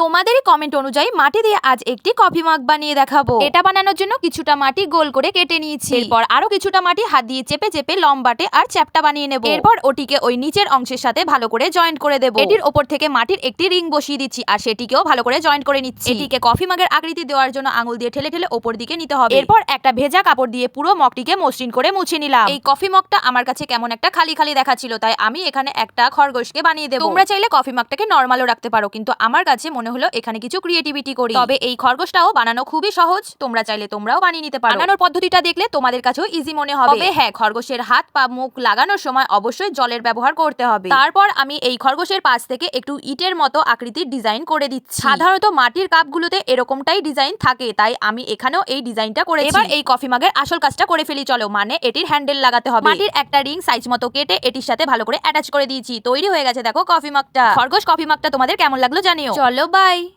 তোমাদের কমেন্ট অনুযায়ী মাটি দিয়ে আজ একটি কফি মাগ বানিয়ে দেখাবো। এটা বানানোর জন্য কিছুটা মাটি গোল করে কেটে নিয়েছি। এরপর আরও কিছুটা মাটি হাত দিয়ে চেপে চেপে লম্বাটে আর চ্যাপটা বানিয়ে নেব। এরপর ওটিকে ওই নিচের অংশের সাথে ভালো করে জয়েন্ট করে দেবো। এটির ওপর থেকে মাটির একটি রিং বসিয়ে দিচ্ছি আর সেটিকেও ভালো করে জয়েন্ট করে নিচ্ছি। এটিকে কফি মাগের আকৃতি দেওয়ার জন্য আঙুল দিয়ে ঠেলে ঠেলে ওপর দিকে নিতে হবে। এরপর একটা ভেজা কাপড় দিয়ে পুরো মগটিকে মসৃণ করে মুছে নিলাম। এই কফি মগটা আমার কাছে কেমন একটা খালি খালি দেখাচ্ছিল, তাই আমি এখানে একটা খরগোশকে বানিয়ে দেবো। তোমরা চাইলে কফি মগটাকে নর্মালও রাখতে পারো, কিন্তু আমার কাছে মনে হলো, এখানে কিছু ক্রিয়েটিভিটি করি। তবে এই খরগোশটাও বানানো খুবই সহজ। তোমরা চাইলে তোমরাও বানিয়ে নিতে পারো। বানানোর পদ্ধতিটা দেখলে তোমাদের কাছেও ইজি মনে হবে। হ্যাঁ খরগোশের হাত পা মুখ লাগানোর সময় অবশ্যই জলের ব্যবহার করতে হবে। তারপর আমি এই খরগোশের পাশ থেকে একটু ইটের মতো আকৃতির ডিজাইন করে দিচ্ছি। সাধারণত মাটির কাপগুলোতে এরকমটাই ডিজাইন থাকে, তাই আমি এখানেও এই ডিজাইনটা করে এবার এই কফি মাগের আসল কাজটা করে ফেলি, চলো। মানে এটির হ্যান্ডেল লাগাতে হবে। মাটির একটা রিং সাইজ মতো কেটে এটির সাথে ভালো করে অ্যাটাচ করে দিয়েছি। তৈরি হয়ে গেছে, দেখো কফি মাগটা খরগোশ কফি মাগটা তোমাদের কেমন লাগল জানিও। চলো বাই